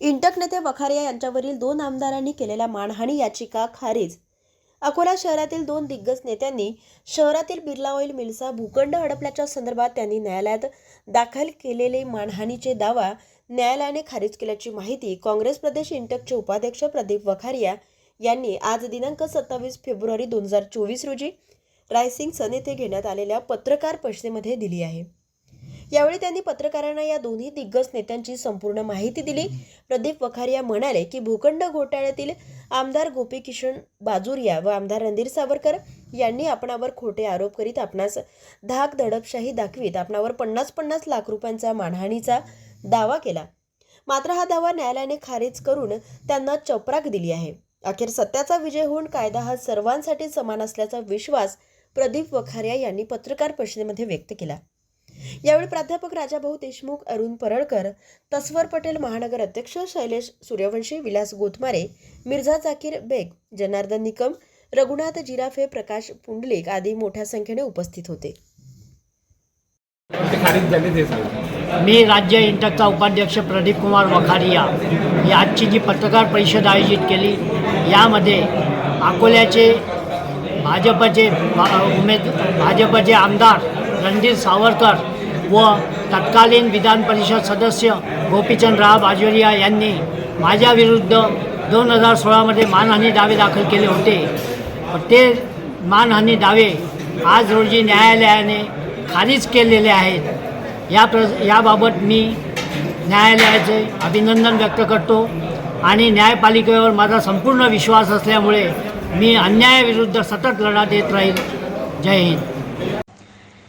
इंटक नेते वखारिया यांच्यावरील दोन आमदारांनी केलेल्या मानहानी याचिका खारिज. अकोला शहरातील दोन दिग्गज नेत्यांनी शहरातील बिर्ला ऑइल मिलचा भूखंड हडपल्याच्या संदर्भात त्यांनी न्यायालयात दाखल केलेले मानहानीचे दावा न्यायालयाने खारिज केल्याची माहिती काँग्रेस प्रदेश इंटकचे उपाध्यक्ष प्रदीप वखारिया यांनी आज दिनांक सत्तावीस फेब्रुवारी दोन हजार चोवीस रोजी रायसिंग सन येथे घेण्यात आलेल्या पत्रकार परिषदेमध्ये दिली आहे. यावेळी त्यांनी पत्रकारांना या दोन्ही दिग्गज नेत्यांची संपूर्ण माहिती दिली. प्रदीप वखारिया म्हणाले की भूखंड घोटाळ्यातील आमदार गोपीकिशन बाजुरिया व आमदार रणधीर सावरकर यांनी आपणावर खोटे आरोप करीत आपणास धाक दडपशाही दाखवीत आपणावर पन्नास पन्नास लाख रुपयांचा मानहानीचा दावा केला. मात्र हा दावा न्यायालयाने खारिज करून त्यांना चपराक दिली आहे. अखेर सत्याचा विजय होऊन कायदा हा सर्वांसाठी समान असल्याचा विश्वास प्रदीप वखारिया यांनी पत्रकार परिषदेमध्ये व्यक्त केला. यावेळी प्राध्यापक राजाभाऊ देशमुख अरुण परळकर तस्वर पटेल महानगर अध्यक्ष शैलेश सूर्यवंशी विलास गोथमारे मिर्झा जाकीर बेग जनार्दन निकम रघुनाथ जिराफे प्रकाश पुंडलिक आदी मोठ्या संख्येने उपस्थित होते. मी राज्य इंटकचा उपाध्यक्ष प्रदीप कुमार वखारिया ही आजची जी पत्रकार परिषद आयोजित केली यामध्ये अकोल्याचे भाजपचे उमेद भाजपचे आमदार रणजित सावरकर व तत्कालीन विधान परिषद सदस्य गोपीचंदराव बाजोरिया यांनी माझ्याविरुद्ध दोन हजार सोळामध्ये मानहानी दावे दाखल केले होते. ते मानहानी दावे आज रोजी न्यायालयाने खारिज केलेले आहेत. या प्र याबाबत मी न्यायालयाचे अभिनंदन व्यक्त करतो आणि न्यायपालिकेवर माझा संपूर्ण विश्वास असल्यामुळे मी अन्यायाविरुद्ध सतत लढा देत राहील. जय हिंद.